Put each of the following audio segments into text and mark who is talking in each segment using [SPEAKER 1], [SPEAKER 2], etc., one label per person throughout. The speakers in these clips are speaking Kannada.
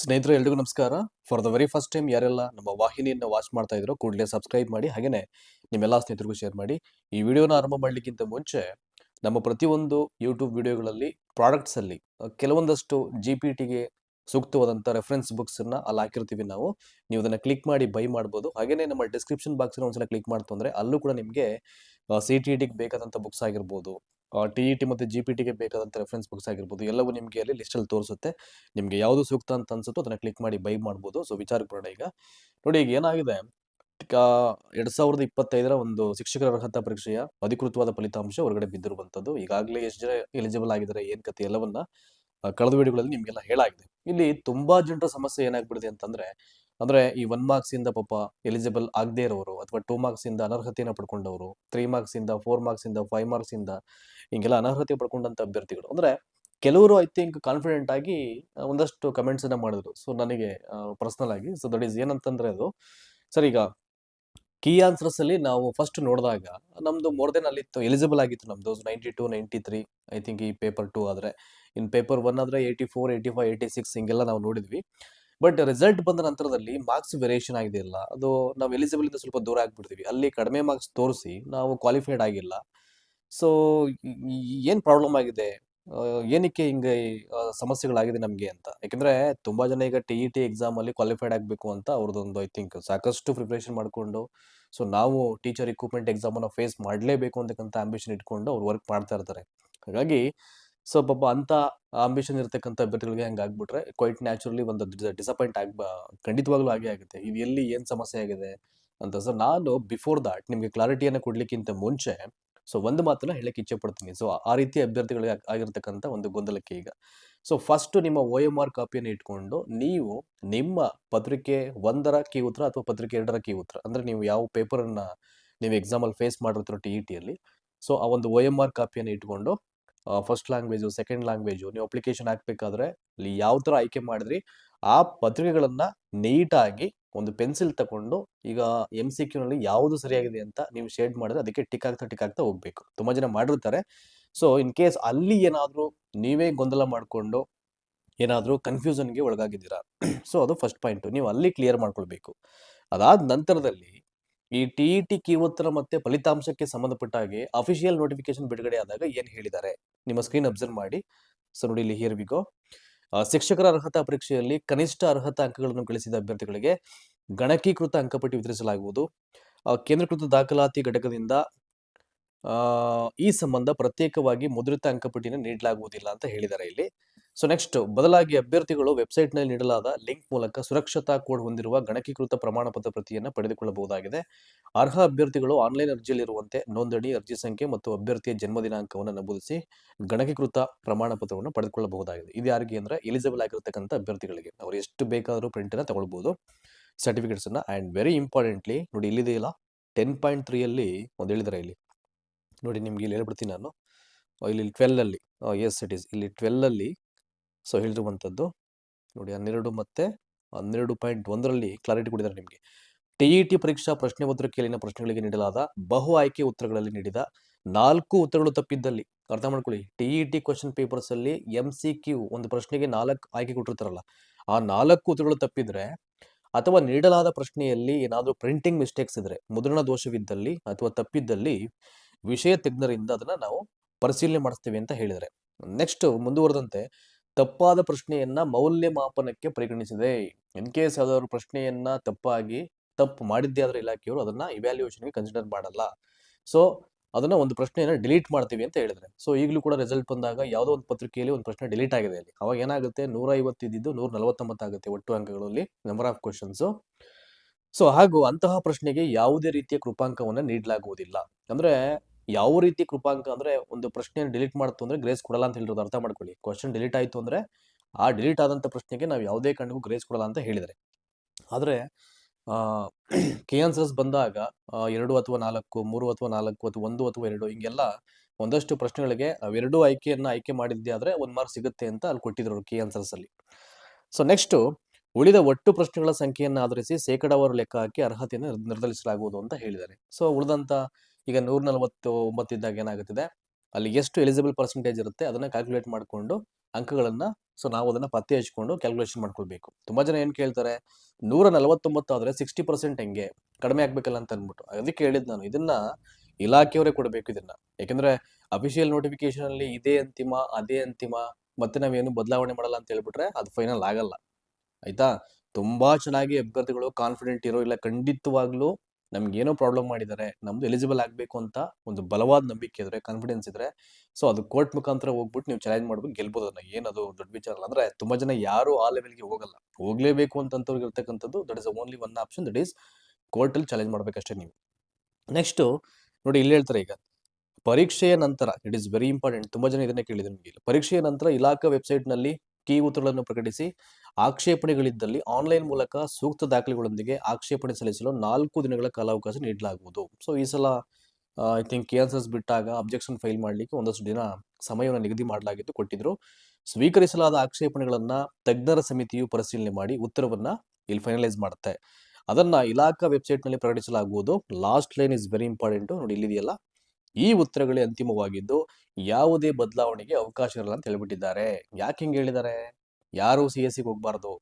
[SPEAKER 1] ಸ್ನೇಹಿತರೆ, ಎಲ್ರಿಗೂ ನಮಸ್ಕಾರ. For the very first time ಯಾರೆಲ್ಲ ನಮ್ಮ ವಾಹಿನಿಯನ್ನು ವಾಚ್ ಮಾಡ್ತಾ ಇದ್ರು, ಕೂಡಲೇ ಸಬ್ಸ್ಕ್ರೈಬ್ ಮಾಡಿ ಹಾಗೆಯೇ ನಿಮ್ಮೆಲ್ಲ ಸ್ನೇಹಿತರಿಗೂ ಶೇರ್ ಮಾಡಿ. ಈ ವಿಡಿಯೋನ ಆರಂಭ ಮಾಡಲಿಕ್ಕಿಂತ ಮುಂಚೆ, ನಮ್ಮ ಪ್ರತಿಯೊಂದು ಯೂಟ್ಯೂಬ್ ವಿಡಿಯೋಗಳಲ್ಲಿ ಪ್ರಾಡಕ್ಟ್ಸ್ ಅಲ್ಲಿ ಕೆಲವೊಂದಷ್ಟು ಜಿ ಪಿ ಟಿಗೆ ಸೂಕ್ತವಾದಂಥ ರೆಫರೆನ್ಸ್ ಬುಕ್ಸ್ ಅನ್ನ ಅಲ್ಲಿ ಹಾಕಿರ್ತೀವಿ ನಾವು. ನೀವು ಅದನ್ನ ಕ್ಲಿಕ್ ಮಾಡಿ ಬೈ ಮಾಡ್ಬೋದು. ಹಾಗೇನೆ ನಮ್ಮ ಡಿಸ್ಕ್ರಿಪ್ಷನ್ ಬಾಕ್ಸ್ ಒಂದ್ಸಲ ಕ್ಲಿಕ್ ಮಾಡ್ತು ಅಂದರೆ ಅಲ್ಲೂ ಕೂಡ ನಿಮಗೆ ಸಿ ಟಿ ಟಿಗೆ ಬೇಕಾದಂಥ ಬುಕ್ಸ್ ಆಗಿರ್ಬೋದು ಟಿ ಇ ಟಿ ಮತ್ತು ಜಿ ಪಿ ಟಿಗೆ ಬೇಕಾದಂಥ ರೆಫರೆನ್ಸ್ ಬುಕ್ಸ್ ಆಗಿರ್ಬೋದು, ಎಲ್ಲವೂ ನಿಮಗೆ ಅಲ್ಲಿ ಲಿಸ್ಟಲ್ಲಿ ತೋರಿಸುತ್ತೆ. ನಿಮಗೆ ಯಾವುದು ಸೂಕ್ತ ಅಂತ ಅನ್ಸುತ್ತೋ ಅದನ್ನ ಕ್ಲಿಕ್ ಮಾಡಿ ಬೈ ಮಾಡ್ಬೋದು. ಸೊ ವಿಚಾರಕ್ಕೆ ಬರೋಣ ಈಗ. ನೋಡಿ ಈಗ ಏನಾಗಿದೆ? ಎರಡ್ ಸಾವಿರದ ಇಪ್ಪತ್ತೈದರ ಒಂದು ಶಿಕ್ಷಕರ ಅರ್ಹತಾ ಪರೀಕ್ಷೆಯ ಅಧಿಕೃತವಾದ ಫಲಿತಾಂಶ ಹೊರಗಡೆ ಬಿದ್ದಿರುವಂತದ್ದು ಈಗಾಗಲೇ ಎಷ್ಟು ಜನ ಎಲಿಜಿಬಲ್ ಆಗಿದ್ದಾರೆ, ಏನ್ ಕತೆ ಎಲ್ಲವನ್ನ ಕಳೆದ ವಿಡಿಯೋಗಳಲ್ಲಿ ನಿಮ್ಗೆಲ್ಲ ಹೇಳಾಗಿದೆ. ಇಲ್ಲಿ ತುಂಬಾ ಜನರ ಸಮಸ್ಯೆ ಏನಾಗ್ಬಿಡಿದೆ ಅಂತಂದ್ರೆ, ಅಂದ್ರೆ ಈ ಒನ್ ಮಾರ್ಕ್ಸ್ ಇಂದ ಪಾಪ ಎಲಿಜಿಬಲ್ ಆಗದೆ ಇರೋರು ಅಥವಾ ಟೂ ಮಾರ್ಕ್ಸ್ ಇಂದ ಅನರ್ಹತೆಯನ್ನು ಪಡ್ಕೊಂಡವರು ತ್ರೀ ಮಾರ್ಕ್ಸ್ ಇಂದ ಫೋರ್ ಮಾರ್ಕ್ಸ್ ಇಂದ ಫೈವ್ ಮಾರ್ಕ್ಸ್ ಇಂದ ಹಿಂಗೆಲ್ಲ ಅನರ್ಹತೆ ಪಡ್ಕೊಂಡಂತ ಅಭ್ಯರ್ಥಿಗಳು. ಅಂದ್ರೆ ಕೆಲವರು ಐ ಥಿಂಕ್ ಕಾನ್ಫಿಡೆಂಟ್ ಆಗಿ ಒಂದಷ್ಟು ಕಮೆಂಟ್ಸ್ ಅನ್ನ ಮಾಡಿದ್ರು. ಸೊ ನನಗೆ ಪರ್ಸನಲ್ ಆಗಿ. ಸೊ ದಟ್ ಈಸ್ ಏನಂತಂದ್ರೆ ಅದು. ಸರ್, ಈಗ ಕೀ ಆನ್ಸರ್ಸ್ ಅಲ್ಲಿ ನಾವು ಫಸ್ಟ್ ನೋಡಿದಾಗ ನಮ್ದು ಮೋರ್ ದೆನ್ ಅಲ್ಲಿ ಎಲಿಜಿಬಲ್ ಆಗಿತ್ತು ನಮ್ದು. Ninety two ninety three I think ಈ ಪೇಪರ್ ಟೂ ಆದ್ರೆ. ಇನ್ ಪೇಪರ್ ಒನ್ ಆದ್ರೆ eighty four eighty five eighty six ಹಿಂಗೆಲ್ಲ ನಾವು ನೋಡಿದ್ವಿ. ಬಟ್ ರಿಸಲ್ಟ್ ಬಂದ ನಂತರದಲ್ಲಿ ಮಾರ್ಕ್ಸ್ ವೇರಿಯೇಷನ್ ಆಗಿದೆ ಇಲ್ಲ ಅದು ನಾವು ಎಲಿಜಿಬಲ್ ಇಂದ ಸ್ವಲ್ಪ ದೂರ ಆಗ್ಬಿಡ್ತೀವಿ. ಅಲ್ಲಿ ಕಡಿಮೆ ಮಾರ್ಕ್ಸ್ ತೋರಿಸಿ ನಾವು ಕ್ವಾಲಿಫೈಡ್ ಆಗಿಲ್ಲ. ಸೊ ಏನು ಪ್ರಾಬ್ಲಮ್ ಆಗಿದೆ? ಏನಕ್ಕೆ ಹಿಂಗೆ ಸಮಸ್ಯೆಗಳಾಗಿದೆ ನಮಗೆ ಅಂತ? ಯಾಕೆಂದರೆ ತುಂಬ ಜನ ಈಗ ಟಿ ಇ ಟಿ ಎಕ್ಸಾಮಲ್ಲಿ ಕ್ವಾಲಿಫೈಡ್ ಆಗಬೇಕು ಅಂತ ಅವ್ರದ್ದೊಂದು ಐ ಥಿಂಕ್ ಸಾಕಷ್ಟು ಪ್ರಿಪ್ರೇಷನ್ ಮಾಡಿಕೊಂಡು ಸೊ ನಾವು ಟೀಚರ್ ಇಕ್ವಿಪ್ಮೆಂಟ್ ಎಕ್ಸಾಮನ್ನು ಫೇಸ್ ಮಾಡಲೇಬೇಕು ಅಂತಕ್ಕಂಥ ಆಂಬಿಷನ್ ಇಟ್ಕೊಂಡು ಅವ್ರು ವರ್ಕ್ ಮಾಡ್ತಾ ಇರ್ತಾರೆ. ಹಾಗಾಗಿ ಸೊ ಪಾಪ ಅಂಥ ಆಂಬಿಷನ್ ಇರತಕ್ಕಂಥ ಅಭ್ಯರ್ಥಿಗಳಿಗೆ ಹಂಗೆ ಆಗ್ಬಿಟ್ರೆ ಕ್ವೈಟ್ ನ್ಯಾಚುರಲಿ ಒಂದು ಡಿಸಪಾಯಿಂಟ್ ಆಗ ಖಂಡಿತವಾಗ್ಲೂ ಆಗೇ ಆಗುತ್ತೆ. ಇದು ಎಲ್ಲಿ ಏನು ಸಮಸ್ಯೆ ಆಗಿದೆ ಅಂತ. ಸೊ ನಾನು ಬಿಫೋರ್ ದಾಟ್ ನಿಮಗೆ ಕ್ಲಾರಿಟಿಯನ್ನು ಕೊಡಲಿಕ್ಕಿಂತ ಮುಂಚೆ ಸೊ ಒಂದು ಮಾತನ್ನ ಹೇಳಕ್ಕೆ ಇಚ್ಛೆ ಪಡ್ತೀನಿ ಸೊ ಆ ರೀತಿ ಅಭ್ಯರ್ಥಿಗಳಿಗೆ ಆಗ್- ಆಗಿರ್ತಕ್ಕಂಥ ಒಂದು ಗೊಂದಲಕ್ಕೆ ಈಗ. ಸೊ ಫಸ್ಟ್ ನಿಮ್ಮ ಓ ಎಂ ಆರ್ ಕಾಪಿಯನ್ನು ಇಟ್ಕೊಂಡು ನೀವು ನಿಮ್ಮ ಪತ್ರಿಕೆ ಒಂದರ ಕೀ ಉತ್ತರ ಅಥವಾ ಪತ್ರಿಕೆ ಎರಡರ ಕೀ ಉತ್ತರ ಅಂದ್ರೆ ನೀವು ಯಾವ ಪೇಪರನ್ನು ನೀವು ಎಕ್ಸಾಮ್ ಅಲ್ಲಿ ಫೇಸ್ ಮಾಡಿರ್ತೀರೋ ಟಿ ಇ ಟಿಯಲ್ಲಿ ಸೊ ಆ ಒಂದು ಓ ಎಂ ಆರ್ ಕಾಪಿಯನ್ನು ಇಟ್ಕೊಂಡು ಫಸ್ಟ್ ಲ್ಯಾಂಗ್ವೇಜು ಸೆಕೆಂಡ್ ಲ್ಯಾಂಗ್ವೇಜು ನೀವು ಅಪ್ಲಿಕೇಶನ್ ಹಾಕ್ಬೇಕಾದ್ರೆ ಅಲ್ಲಿ ಯಾವ ಥರ ಆಯ್ಕೆ ಮಾಡಿದ್ರಿ, ಆ ಪತ್ರಿಕೆಗಳನ್ನು ನೀಟಾಗಿ ಒಂದು ಪೆನ್ಸಿಲ್ ತಗೊಂಡು ಈಗ ಎಂ ಸಿ ನಲ್ಲಿ ಯಾವುದು ಸರಿಯಾಗಿದೆ ಅಂತ ನೀವು ಶೇಡ್ ಮಾಡಿದ್ರೆ ಅದಕ್ಕೆ ಟಿಕ್ ಆಗ್ತಾ ಟಿಕ್ ಆಗ್ತಾ ಹೋಗ್ಬೇಕು. ತುಂಬಾ ಜನ ಮಾಡಿರ್ತಾರೆ. ಸೊ ಇನ್ ಕೇಸ್ ಅಲ್ಲಿ ಏನಾದರೂ ನೀವೇ ಗೊಂದಲ ಮಾಡಿಕೊಂಡು ಏನಾದರೂ ಕನ್ಫ್ಯೂಷನ್ಗೆ ಒಳಗಾಗಿದ್ದೀರಾ. ಸೊ ಅದು ಫಸ್ಟ್ ಪಾಯಿಂಟ್ ನೀವು ಅಲ್ಲಿ ಕ್ಲಿಯರ್ ಮಾಡ್ಕೊಳ್ಬೇಕು. ಅದಾದ ನಂತರದಲ್ಲಿ ಈ ಟಿ ಇ ಟಿ ಕೀ ಉತ್ತರ ಮತ್ತೆ ಫಲಿತಾಂಶಕ್ಕೆ ಸಂಬಂಧಪಟ್ಟ ಹಾಗೆ ಅಫಿಷಿಯಲ್ ನೋಟಿಫಿಕೇಶನ್ ಬಿಡುಗಡೆ ಆದಾಗ ಏನು ಹೇಳಿದ್ದಾರೆ? ನಿಮ್ಮ ಸ್ಕ್ರೀನ್ ಅಬ್ಸರ್ವ್ ಮಾಡಿ. ಸೊ ನೋಡಿ ಇಲ್ಲಿ ಹಿಯರ್ ವಿಗೋ ಶಿಕ್ಷಕರ ಅರ್ಹತಾ ಪರೀಕ್ಷೆಯಲ್ಲಿ ಕನಿಷ್ಠ ಅರ್ಹತಾ ಅಂಕಗಳನ್ನು ಗಳಿಸಿದ ಅಭ್ಯರ್ಥಿಗಳಿಗೆ ಗಣಕೀಕೃತ ಅಂಕಪಟ್ಟಿ ವಿತರಿಸಲಾಗುವುದು. ಕೇಂದ್ರೀಕೃತ ದಾಖಲಾತಿ ಘಟಕದಿಂದ ಈ ಸಂಬಂಧ ಪ್ರತ್ಯೇಕವಾಗಿ ಮುದ್ರಿತ ಅಂಕಪಟ್ಟಿಯನ್ನು ನೀಡಲಾಗುವುದಿಲ್ಲ ಅಂತ ಹೇಳಿದ್ದಾರೆ ಇಲ್ಲಿ. ಸೊ ನೆಕ್ಸ್ಟ್ ಬದಲಾಗಿ ಅಭ್ಯರ್ಥಿಗಳು ವೆಬ್ಸೈಟ್ನಲ್ಲಿ ನೀಡಲಾದ ಲಿಂಕ್ ಮೂಲಕ ಸುರಕ್ಷತಾ ಕೋಡ್ ಹೊಂದಿರುವ ಗಣಕೀಕೃತ ಪ್ರಮಾಣ ಪತ್ರ ಪ್ರತಿಯನ್ನು ಪಡೆದುಕೊಳ್ಳಬಹುದಾಗಿದೆ. ಅರ್ಹ ಅಭ್ಯರ್ಥಿಗಳು ಆನ್ಲೈನ್ ಅರ್ಜಿಯಲ್ಲಿರುವಂತೆ ನೋಂದಣಿ, ಅರ್ಜಿ ಸಂಖ್ಯೆ ಮತ್ತು ಅಭ್ಯರ್ಥಿಯ ಜನ್ಮ ದಿನಾಂಕವನ್ನು ನಮೂದಿಸಿ ಗಣಕೀಕೃತ ಪ್ರಮಾಣ ಪತ್ರವನ್ನು ಪಡೆದುಕೊಳ್ಳಬಹುದಾಗಿದೆ. ಇದು ಯಾರಿಗೆ ಅಂದ್ರೆ ಎಲಿಜಿಬಲ್ ಆಗಿರತಕ್ಕಂಥ ಅಭ್ಯರ್ಥಿಗಳಿಗೆ. ಅವರು ಎಷ್ಟು ಬೇಕಾದರೂ ಪ್ರಿಂಟನ್ನು ತಗೊಳ್ಬಹುದು ಸರ್ಟಿಫಿಕೇಟ್ಸ್ ಆ್ಯಂಡ್ ವೆರಿ ಇಂಪಾರ್ಟೆಂಟ್ಲಿ ನೋಡಿ ಇಲ್ಲಿದೆಯಲ್ಲ ಟೆನ್ ಪಾಯಿಂಟ್ ತ್ರೀಯಲ್ಲಿ ಒಂದು ಹೇಳಿದ್ದಾರೆ ಇಲ್ಲಿ. ನೋಡಿ ನಿಮ್ಗೆ ಇಲ್ಲಿ ಹೇಳ್ಬಿಡ್ತೀನಿ ನಾನು. ಇಲ್ಲಿ ಟ್ವೆಲ್ ಅಲ್ಲಿ. ಎಸ್ ಇಟ್ ಈಸ್ ಇಲ್ಲಿ ಟ್ವೆಲ್ ಸೊ ಹೇಳಿರುವಂಥದ್ದು ನೋಡಿ ಹನ್ನೆರಡು ಮತ್ತೆ ಹನ್ನೆರಡು ಪಾಯಿಂಟ್ ಒಂದರಲ್ಲಿ ಕ್ಲಾರಿಟಿ ಕೊಡಿದ್ದಾರೆ ನಿಮಗೆ. ಟಿ ಇ ಟಿ ಪರೀಕ್ಷಾ ಪ್ರಶ್ನೆ ಪತ್ರಿಕೆಯಲ್ಲಿನ ಪ್ರಶ್ನೆಗಳಿಗೆ ನೀಡಲಾದ ಬಹು ಆಯ್ಕೆ ಉತ್ತರಗಳಲ್ಲಿ ನೀಡಿದ ನಾಲ್ಕು ಉತ್ತರಗಳು ತಪ್ಪಿದ್ದಲ್ಲಿ ಅರ್ಥ ಮಾಡ್ಕೊಳ್ಳಿ. T E T question papers ಅಲ್ಲಿ ಎಂ ಸಿ ಕ್ಯೂ ಒಂದು ಪ್ರಶ್ನೆಗೆ ನಾಲ್ಕು ಆಯ್ಕೆ ಕೊಟ್ಟಿರ್ತಾರಲ್ಲ, ಆ ನಾಲ್ಕು ಉತ್ತರಗಳು ತಪ್ಪಿದ್ರೆ ಅಥವಾ ನೀಡಲಾದ ಪ್ರಶ್ನೆಯಲ್ಲಿ ಏನಾದರೂ ಪ್ರಿಂಟಿಂಗ್ ಮಿಸ್ಟೇಕ್ಸ್ ಇದ್ದರೆ ಮುದ್ರಣ ದೋಷವಿದ್ದಲ್ಲಿ ಅಥವಾ ತಪ್ಪಿದ್ದಲ್ಲಿ ವಿಷಯ ತಜ್ಞರಿಂದ ಅದನ್ನ ನಾವು ಪರಿಶೀಲನೆ ಮಾಡಿಸ್ತೀವಿ ಅಂತ ಹೇಳಿದರೆ ನೆಕ್ಸ್ಟ್ ಮುಂದುವರೆದಂತೆ ತಪ್ಪಾದ ಪ್ರಶ್ನೆಯನ್ನ ಮೌಲ್ಯಮಾಪನಕ್ಕೆ ಪರಿಗಣಿಸಿದೆ. ಇನ್ ಕೇಸ್ ಯಾವ್ದಾದ್ರು ಪ್ರಶ್ನೆಯನ್ನ ತಪ್ಪಾಗಿ ತಪ್ಪು ಮಾಡಿದ್ದೆ ಆದ್ರೆ ಇಲಾಖೆಯವರು ಅದನ್ನ ಇವ್ಯಾಲ್ಯೂಯೇಷನ್ಗೆ ಕನ್ಸಿಡರ್ ಮಾಡಲ್ಲ. ಸೊ ಅದನ್ನ ಒಂದು ಪ್ರಶ್ನೆಯನ್ನ ಡಿಲೀಟ್ ಮಾಡ್ತೀವಿ ಅಂತ ಹೇಳಿದ್ರೆ. ಸೊ ಈಗಲೂ ಕೂಡ ರಿಸಲ್ಟ್ ಬಂದಾಗ ಯಾವುದೋ ಒಂದು ಪತ್ರಿಕೆಯಲ್ಲಿ ಒಂದು ಪ್ರಶ್ನೆ ಡಿಲೀಟ್ ಆಗಿದೆ ಅಲ್ಲಿ. ಅವಾಗ ಏನಾಗುತ್ತೆ? ನೂರ ಇದ್ದಿದ್ದು ನೂರ ನಲವತ್ತೊಂಬತ್ತಾಗುತ್ತೆ ಒಟ್ಟು ಅಂಕಗಳಲ್ಲಿ ನಂಬರ್ ಆಫ್ ಕ್ವಶನ್ಸ್ ಸೊ ಹಾಗೂ ಅಂತಹ ಪ್ರಶ್ನೆಗೆ ಯಾವುದೇ ರೀತಿಯ ಕೃಪಾಂಕವನ್ನ ನೀಡಲಾಗುವುದಿಲ್ಲ. ಅಂದ್ರೆ ಯಾವ ರೀತಿ ಕೃಪಾಂಕ ಅಂದ್ರೆ ಒಂದು ಪ್ರಶ್ನೆಯನ್ನು ಡಿಲೀಟ್ ಮಾಡ್ತು ಅಂದ್ರೆ ಗ್ರೇಸ್ ಕೊಡಲ್ಲ ಅಂತ ಹೇಳಿರೋದು ಅರ್ಥ ಮಾಡ್ಕೊಳ್ಳಿ. ಕ್ವಶನ್ ಡಿಲೀಟ್ ಆಯ್ತು ಅಂದ್ರೆ ಆ ಡಿಲೀಟ್ ಆದಂತ ಪ್ರಶ್ನೆಗೆ ನಾವು ಯಾವುದೇ ಕಾರಣಕ್ಕೂ ಗ್ರೇಸ್ ಕೊಡಲ್ಲ ಅಂತ ಹೇಳಿದರೆ. ಆದರೆ ಕೆ ಆನ್ಸರ್ಸ್ ಬಂದಾಗ ಎರಡು ಅಥವಾ ನಾಲ್ಕು, ಮೂರು ಅಥವಾ ನಾಲ್ಕು ಅಥವಾ ಒಂದು ಅಥವಾ ಎರಡು ಹಿಂಗೆಲ್ಲ ಒಂದಷ್ಟು ಪ್ರಶ್ನೆಗಳಿಗೆ ಅವೆರಡೂ ಆಯ್ಕೆಯನ್ನ ಆಯ್ಕೆ ಮಾಡಿದ್ದೆ ಆದರೆ ಒಂದ್ ಮಾರ್ಕ್ ಸಿಗುತ್ತೆ ಅಂತ ಅಲ್ಲಿ ಕೊಟ್ಟಿದ್ರು ಕೆ ಆನ್ಸರ್ಸ್ ಅಲ್ಲಿ. ಸೊ ನೆಕ್ಸ್ಟ್ ಉಳಿದ ಒಟ್ಟು ಪ್ರಶ್ನೆಗಳ ಸಂಖ್ಯೆಯನ್ನು ಆಧರಿಸಿ ಶೇಕಡಾವಾರು ಲೆಕ್ಕ ಹಾಕಿ ಅರ್ಹತೆಯನ್ನು ನಿರ್ಧರಿಸಲಾಗುವುದು ಅಂತ ಹೇಳಿದ್ದಾರೆ. ಸೊ ಉಳಿದಂತ ಈಗ ನೂರ ನಲವತ್ತು ಒಂಬತ್ತು ಇದ್ದಾಗ ಏನಾಗುತ್ತಿದೆ? ಅಲ್ಲಿ ಎಷ್ಟು ಎಲಿಜಿಬಲ್ ಪರ್ಸೆಂಟೇಜ್ ಇರುತ್ತೆ ಅದನ್ನ ಕ್ಯಾಲ್ಕುಲೇಟ್ ಮಾಡಿಕೊಂಡು ಅಂಕಗಳನ್ನ ಸೊ ನಾವು ಅದನ್ನ ಪತ್ತೆ ಹಚ್ಕೊಂಡು ಕ್ಯಾಲ್ಕುಲೇಷನ್ ಮಾಡ್ಕೊಳ್ಬೇಕು. ತುಂಬಾ ಜನ ಏನು ಕೇಳ್ತಾರೆ? ನೂರ ನಲವತ್ತೊಂಬತ್ತು ಆದರೆ ಸಿಕ್ಸ್ಟಿ ಪರ್ಸೆಂಟ್ ಹೆಂಗೆ? ಕಡಿಮೆ ಆಗಬೇಕಲ್ಲ ಅಂತ ಅಂದ್ಬಿಟ್ಟು. ಅದಕ್ಕೆ ಹೇಳಿದ್ದು ನಾನು, ಇದನ್ನ ಇಲಾಖೆಯವರೇ ಕೊಡಬೇಕು ಇದನ್ನ. ಯಾಕೆಂದರೆ ಅಫಿಷಿಯಲ್ ನೋಟಿಫಿಕೇಶನಲ್ಲಿ ಇದೇ ಅಂತಿಮ, ಅದೇ ಅಂತಿಮ, ಮತ್ತೆ ನಾವೇನು ಬದಲಾವಣೆ ಮಾಡಲ್ಲ ಅಂತ ಹೇಳ್ಬಿಟ್ರೆ ಅದು ಫೈನಲ್ ಆಗಲ್ಲ. ಆಯ್ತಾ? ತುಂಬಾ ಚೆನ್ನಾಗಿ ಅಭ್ಯರ್ಥಿಗಳು ಕಾನ್ಫಿಡೆಂಟ್ ಇರೋ ಇಲ್ಲ, ಖಂಡಿತವಾಗ್ಲೂ ನಮ್ಗೆ ಏನೋ ಪ್ರಾಬ್ಲಮ್ ಮಾಡಿದ್ದಾರೆ, ನಮ್ದು ಎಲಿಜಿಬಲ್ ಆಗಬೇಕು ಅಂತ ಒಂದು ಬಲವಾದ ನಂಬಿಕೆ ಇದ್ರೆ ಕಾನ್ಫಿಡೆನ್ಸ್ ಇದ್ರೆ, ಸೊ ಅದು ಕೋರ್ಟ್ ಮುಖಾಂತರ ಹೋಗ್ಬಿಟ್ಟು ನೀವು ಚಾಲೆಂಜ್ ಮಾಡ್ಬಿಟ್ಟು ಗೆಲ್ಬೋದು ಅದನ್ನ ಏನದು ದೊಡ್ಡ ವಿಚಾರ ಅಲ್ಲ. ಅಂದ್ರೆ ತುಂಬಾ ಜನ ಯಾರು ಆ ಲೆವೆಲ್ಗೆ ಹೋಗಲ್ಲ. ಹೋಗ್ಲೇಬೇಕು ಅಂತವ್ರಿಗೆ ಇರ್ತಕ್ಕಂಥದ್ದು that is only one option that is ಕೋರ್ಟಲ್ಲಿ ಚಾಲೆಂಜ್ ಮಾಡ್ಬೇಕಷ್ಟೇ ನೀವು. ನೆಕ್ಸ್ಟ್ ನೋಡಿ ಇಲ್ಲಿ ಹೇಳ್ತಾರೆ ಈಗ, ಪರೀಕ್ಷೆಯ ನಂತರ ಇಟ್ ಇಸ್ ವೆರಿ ಇಂಪಾರ್ಟೆಂಟ್ ತುಂಬಾ ಜನ ಇದನ್ನೇ ಕೇಳಿದ್ರೆ ನಿಮಗೆ ಪರೀಕ್ಷೆಯ ನಂತರ ಇಲಾಖಾ ವೆಬ್ಸೈಟ್ ನಲ್ಲಿ ಕೀ ಉತ್ತರಗಳನ್ನು ಪ್ರಕಟಿಸಿ ಆಕ್ಷೇಪಣೆಗಳಿದ್ದಲ್ಲಿ ಆನ್ಲೈನ್ ಮೂಲಕ ಸೂಕ್ತ ದಾಖಲೆಗಳೊಂದಿಗೆ ಆಕ್ಷೇಪಣೆ ಸಲ್ಲಿಸಲು ನಾಲ್ಕು ದಿನಗಳ ಕಾಲಾವಕಾಶ ನೀಡಲಾಗುವುದು. ಸೊ ಈ ಸಲ ಐ ಥಿಂಕ್ ಕೇನ್ಸಸ್ ಬಿಟ್ಟಾಗ ಅಬ್ಜೆಕ್ಷನ್ ಫೈಲ್ ಮಾಡಲಿಕ್ಕೆ ಒಂದಷ್ಟು ದಿನ ಸಮಯವನ್ನು ನಿಗದಿ ಮಾಡಲಾಗಿತ್ತು, ಕೊಟ್ಟಿದ್ರು. ಸ್ವೀಕರಿಸಲಾದ ಆಕ್ಷೇಪಣೆಗಳನ್ನು ತಜ್ಞರ ಸಮಿತಿಯು ಪರಿಶೀಲನೆ ಮಾಡಿ ಉತ್ತರವನ್ನು ಇಲ್ಲಿ ಫೈನಲೈಸ್ ಮಾಡುತ್ತೆ. ಅದನ್ನ ಇಲಾಖಾ ವೆಬ್ಸೈಟ್ನಲ್ಲಿ ಪ್ರಕಟಿಸಲಾಗುವುದು. Last line is very important ನೋಡಿ, ಇಲ್ಲಿದೆಯಲ್ಲ? ಈ ಉತ್ತರಗಳೇ ಅಂತಿಮವಾಗಿದ್ದು ಯಾವುದೇ ಬದಲಾವಣೆಗೆ ಅವಕಾಶ ಇರಲ್ಲ ಅಂತ ಹೇಳ್ಬಿಟ್ಟಿದ್ದಾರೆ. ಯಾಕೆ ಹಿಂಗೆ ಹೇಳಿದ್ದಾರೆ? ಯಾರು ಸಿ ಎಸ್ ಸಿಗೆ ಹೋಗ್ಬಾರ್ದು.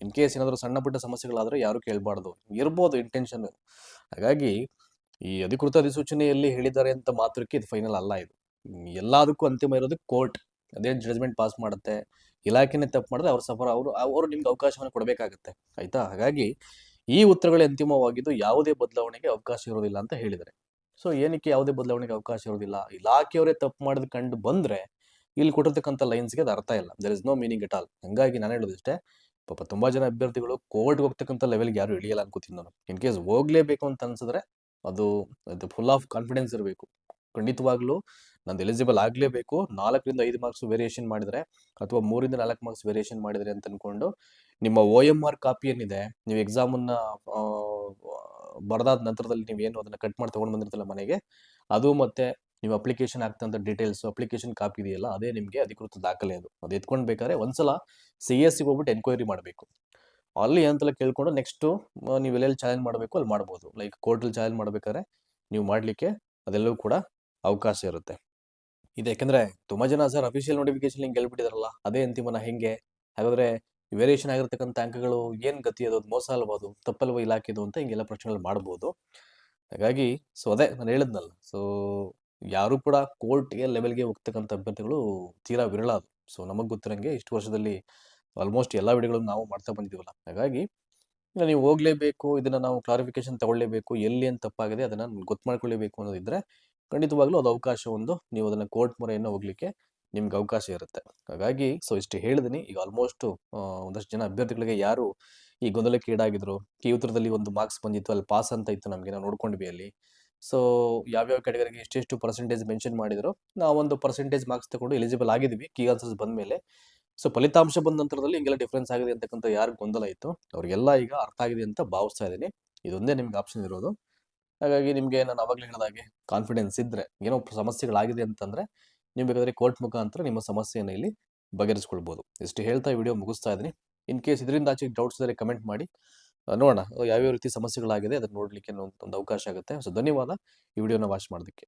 [SPEAKER 1] ಇನ್ ಕೇಸ್ ಏನಾದರೂ ಸಣ್ಣ ಪುಟ್ಟ ಸಮಸ್ಯೆಗಳಾದರೂ ಯಾರು ಕೇಳಬಾರ್ದು. ಇರ್ಬೋದು ಇಂಟೆನ್ಷನ್ ಹಾಗಾಗಿ ಈ ಅಧಿಕೃತ ಅಧಿಸೂಚನೆಯಲ್ಲಿ ಹೇಳಿದ್ದಾರೆ ಅಂತ ಮಾತ್ರಕ್ಕೆ ಇದು ಫೈನಲ್ ಅಲ್ಲ ಇದು. ಎಲ್ಲದಕ್ಕೂ ಅಂತಿಮ ಇರೋದು ಕೋರ್ಟ್. ಅದೇನು ಜಡ್ಜ್ಮೆಂಟ್ ಪಾಸ್ ಮಾಡುತ್ತೆ, ಇಲಾಖೆನೇ ತಪ್ಪು ಮಾಡಿದ್ರೆ ಅವ್ರ ಸಫರ ಅವರು ಅವರು ನಿಮ್ಗೆ ಅವಕಾಶವನ್ನು ಕೊಡಬೇಕಾಗತ್ತೆ. ಆಯ್ತಾ? ಹಾಗಾಗಿ ಈ ಉತ್ತರಗಳೇ ಅಂತಿಮವಾಗಿದ್ದು ಯಾವುದೇ ಬದಲಾವಣೆಗೆ ಅವಕಾಶ ಇರೋದಿಲ್ಲ ಅಂತ ಹೇಳಿದ್ದಾರೆ. ಸೊ ಏನಕ್ಕೆ ಯಾವುದೇ ಬದಲಾವಣೆಗೆ ಅವಕಾಶ ಇರೋದಿಲ್ಲ ಇಲಾಖೆಯವರೇ ತಪ್ಪು ಮಾಡಿದ ಕಂಡು ಬಂದ್ರೆ ಇಲ್ಲಿ ಕೊಟ್ಟಿರ್ತಕ್ಕಂಥ ಲೈನ್ಸ್ಗೆ ಅದು ಅರ್ಥ ಇಲ್ಲ. There is no meaning at all ಹಂಗಾಗಿ ನಾನು ಹೇಳೋದಿಷ್ಟೇ ಪಾಪ ತುಂಬಾ ಜನ ಅಭ್ಯರ್ಥಿಗಳು ಕೋರ್ಟ್ಗೆ ಹೋಗ್ತಕ್ಕಂಥ ಲೆವೆಲ್ಗೆ ಯಾರು ಇಳಿಯಲ್ಲ ಅನ್ಕೋತೀನಿ ನಾನು. ಇನ್ ಕೇಸ್ ಹೋಗ್ಲೇಬೇಕು ಅಂತ ಅನ್ಸಿದ್ರೆ ಅದು ಅದು ಫುಲ್ ಆಫ್ ಕಾನ್ಫಿಡೆನ್ಸ್ ಇರಬೇಕು. ಖಂಡಿತವಾಗ್ಲೂ ನಂದು ಎಲಿಜಿಬಲ್ ಆಗಲೇಬೇಕು. ನಾಲ್ಕರಿಂದ ಐದು ಮಾರ್ಕ್ಸ್ ವೇರಿಯೇಷನ್ ಮಾಡಿದ್ರೆ ಅಥವಾ ಮೂರಿಂದ ನಾಲ್ಕು ಮಾರ್ಕ್ಸ್ ವೇರಿಯೇಷನ್ ಮಾಡಿದ್ರೆ ಅಂತ ಅನ್ಕೊಂಡು ನಿಮ್ಮ ಓ ಎಂ ಆರ್ ಕಾಪಿ ಏನಿದೆ, ನೀವು ಎಕ್ಸಾಮನ್ನ ಬರೆದಾದ ನಂತರದಲ್ಲಿ ನೀವೇನು ಅದನ್ನ ಕಟ್ ಮಾಡಿ ತಗೊಂಡು ಬಂದಿರ್ತಲ್ಲ ಮನೆಗೆ, ಅದು ಮತ್ತೆ ನೀವು ಅಪ್ಲಿಕೇಶನ್ ಆಗ್ತಂತ ಡೀಟೇಲ್ಸ್ ಅಪ್ಲಿಕೇಶನ್ ಕಾಪಿ ಇದೆಯಲ್ಲ, ಅದೇ ನಿಮಗೆ ಅಧಿಕೃತ ದಾಖಲೆ ಅದು. ಅದು ಎತ್ಕೊಂಡು ಬೇಕಾದ್ರೆ ಒಂದ್ಸಲ ಸಿ ಎಸ್ ಸಿ ಹೋಗ್ಬಿಟ್ಟು ಎನ್ಕ್ವೈರಿ ಮಾಡಬೇಕು. ಅಲ್ಲಿ ಏನಂತೆಲ್ಲ ಕೇಳ್ಕೊಂಡು ನೆಕ್ಸ್ಟು ನೀವು ಎಲ್ಲೆಲ್ಲಿ ಚಾಲೆಂಜ್ ಮಾಡಬೇಕು ಅಲ್ಲಿ ಮಾಡ್ಬೋದು. ಲೈಕ್ ಕೋರ್ಟಲ್ಲಿ ಚಾಲೆಂಜ್ ಮಾಡಬೇಕಾದ್ರೆ ನೀವು ಮಾಡಲಿಕ್ಕೆ ಅದೆಲ್ಲವೂ ಕೂಡ ಅವಕಾಶ ಇರುತ್ತೆ. ಇದು ಯಾಕಂದ್ರೆ ತುಂಬ ಜನ ಸರ್ ಅಫಿಷಿಯಲ್ ನೋಟಿಫಿಕೇಶನ್ ಹಿಂಗೆ ಗೆಲ್ಬಿಟ್ಟಿದಾರಲ್ಲ ಅದೇ ಅಂತಿಮನ ಹೆಂಗೆ? ಹಾಗಾದ್ರೆ ವೇರಿಯೇಷನ್ ಆಗಿರ್ತಕ್ಕಂಥ ಅಂಕಗಳು ಏನು ಗತಿ ಅದು ಮೋಸ ಅಲ್ವಾ ಅದು, ತಪ್ಪಲ್ವ ಇಲಾಖೆದು ಅಂತ ಹಿಂಗೆಲ್ಲ ಪ್ರಶ್ನೆಗಳು ಮಾಡ್ಬೋದು. ಹಾಗಾಗಿ ಸೊ ಅದೇ ನಾನು ಹೇಳಿದ್ನಲ್ಲ, ಸೊ ಯಾರು ಕೂಡ ಕೋರ್ಟ್ಗೆ ಲೆವೆಲ್ಗೆ ಹೋಗ್ತಕ್ಕಂಥ ಅಭ್ಯರ್ಥಿಗಳು ತೀರಾ ವಿರಳ ಅದು. ಸೊ ನಮಗೆ ಗೊತ್ತಿರಂಗೆ ಇಷ್ಟು ವರ್ಷದಲ್ಲಿ ಆಲ್ಮೋಸ್ಟ್ ಎಲ್ಲ ವಿಡಿಯೋಗಳನ್ನು ನಾವು ಮಾಡ್ತಾ ಬಂದಿದ್ದೀವಲ್ಲ. ಹಾಗಾಗಿ ನೀವು ಹೋಗ್ಲೇಬೇಕು, ಇದನ್ನು ನಾವು ಕ್ಲಾರಿಫಿಕೇಶನ್ ತಗೊಳ್ಳೇಬೇಕು, ಎಲ್ಲಿ ಏನು ತಪ್ಪಾಗಿದೆ ಅದನ್ನು ಗೊತ್ತು ಮಾಡ್ಕೊಳ್ಳೇಬೇಕು ಅನ್ನೋದಿದ್ರೆ ಖಂಡಿತವಾಗ್ಲೂ ಅದು ಅವಕಾಶ ಒಂದು, ನೀವು ಅದನ್ನು ಕೋರ್ಟ್ ಮೊರೆಯನ್ನು ಹೋಗ್ಲಿಕ್ಕೆ ನಿಮ್ಗೆ ಅವಕಾಶ ಇರುತ್ತೆ. ಹಾಗಾಗಿ ಸೊ ಇಷ್ಟು ಹೇಳಿದಿನಿ. ಈಗ ಆಲ್ಮೋಸ್ಟ್ ಒಂದಷ್ಟು ಜನ ಅಭ್ಯರ್ಥಿಗಳಿಗೆ ಯಾರು ಈ ಗೊಂದಲಕ್ಕೆ ಈಡಾಗಿದ್ರು, ಈ ಉತ್ತರದಲ್ಲಿ ಒಂದು ಮಾರ್ಕ್ಸ್ ಬಂದಿತ್ತು, ಅಲ್ಲಿ ಪಾಸ್ ಅಂತ ಇತ್ತು ನಮಗೆ, ನಾವು ನೋಡ್ಕೊಂಡ್ವಿ ಅಲ್ಲಿ. ಸೊ ಯಾವ್ಯಾವ ಕ್ಯಾಟಗರಿಗೆ ಎಷ್ಟೆಷ್ಟು ಪರ್ಸೆಂಟೇಜ್ ಮೆನ್ಷನ್ ಮಾಡಿದ್ರು, ನಾವು ಒಂದು ಪರ್ಸೆಂಟೇಜ್ ಮಾರ್ಕ್ಸ್ ತಗೊಂಡು ಎಲಿಜಿಬಲ್ ಆಗಿದ್ವಿ ಕೀ ಆನ್ಸರ್ಸ್ ಬಂದ ಮೇಲೆ. ಸೊ ಫಲಿತಾಂಶ ಬಂದ ನಂತರದಲ್ಲಿ ಹಿಂಗೆಲ್ಲ ಡಿಫ್ರೆನ್ಸ್ ಆಗಿದೆ ಅಂತಕ್ಕಂಥ ಯಾರು ಗೊಂದಲ ಇತ್ತು. ಅವ್ರಿಗೆಲ್ಲ ಈಗ ಅರ್ಥ ಆಗಿದೆ ಅಂತ ಭಾವಿಸ್ತಾ ಇದ್ದೀನಿ. ಇದೊಂದೇ ನಿಮ್ಗೆ ಆಪ್ಷನ್ ಇರೋದು. ಹಾಗಾಗಿ ನಿಮಗೆ ನಾನು ಅವಾಗಲೇ ಹೇಳಿದಾಗೆ ಕಾನ್ಫಿಡೆನ್ಸ್ ಇದ್ದರೆ ಏನೋ ಸಮಸ್ಯೆಗಳಾಗಿದೆ ಅಂತಂದ್ರೆ ನೀವು ಬೇಕಾದರೆ ಕೋರ್ಟ್ ಮುಖಾಂತರ ನಿಮ್ಮ ಸಮಸ್ಯೆಯನ್ನು ಇಲ್ಲಿ ಬಗೆಹರಿಸ್ಕೊಳ್ಬೋದು. ಇಷ್ಟು ಹೇಳ್ತಾ ವಿಡಿಯೋ ಮುಗಿಸ್ತಾ ಇದ್ದೀನಿ. ಇನ್ ಕೇಸ್ ಇದರಿಂದ ಆಚೆ ಡೌಟ್ಸ್ ಇದ್ದರೆ ಕಮೆಂಟ್ ಮಾಡಿ. ನೋಡೋಣ ಯಾವ್ಯಾವ ರೀತಿ ಸಮಸ್ಯೆಗಳಾಗಿದೆ ಅದನ್ನ ನೋಡಲಿಕ್ಕೆ ಒಂದು ಅವಕಾಶ ಆಗುತ್ತೆ. ಸೊ, ಧನ್ಯವಾದ. ಈ ವಿಡಿಯೋನ ವಾಚ್ ಮಾಡೋದಕ್ಕೆ